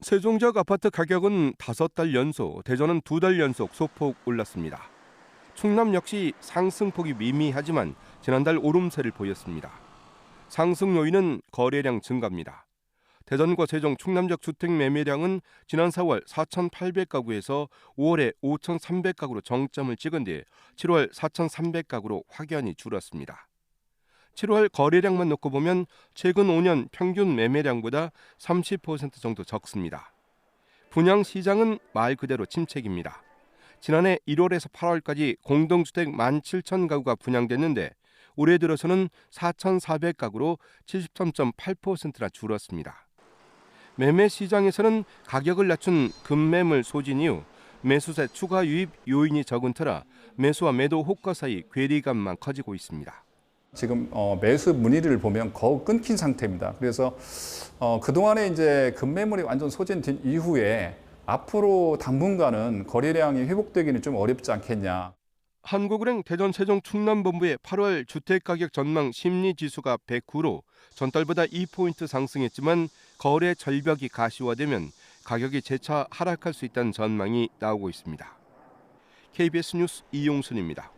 세종지역 아파트 가격은 다섯 달 연속, 대전은 두 달 연속 소폭 올랐습니다. 충남 역시 상승폭이 미미하지만 지난달 오름세를 보였습니다. 상승 요인은 거래량 증가입니다. 대전과 세종 충남 지역 주택 매매량은 지난 4월 4,800가구에서 5월에 5,300가구로 정점을 찍은 뒤 7월 4,300가구로 확연히 줄었습니다. 7월 거래량만 놓고 보면 최근 5년 평균 매매량보다 30% 정도 적습니다. 분양 시장은 말 그대로 침체기입니다. 지난해 1월에서 8월까지 공동주택 17,000가구가 분양됐는데 올해 들어서는 4,400가구로 73.8%나 줄었습니다. 매매 시장에서는 가격을 낮춘 급매물 소진 이후 매수세 추가 유입 요인이 적은 터라 매수와 매도 호가 사이 괴리감만 커지고 있습니다. 지금 어, 매수 문의를 보면 거의 끊긴 상태입니다. 그래서 어, 그동안에 이제 급매물이 완전 소진된 이후에 앞으로 당분간은 거래량이 회복되기는 좀 어렵지 않겠냐. 한국은행 대전 세종 충남본부의 8월 주택가격 전망 심리 지수가 109로 전달보다 2포인트 상승했지만 거래 절벽이 가시화되면 가격이 재차 하락할 수 있다는 전망이 나오고 있습니다. KBS 뉴스 이용순입니다.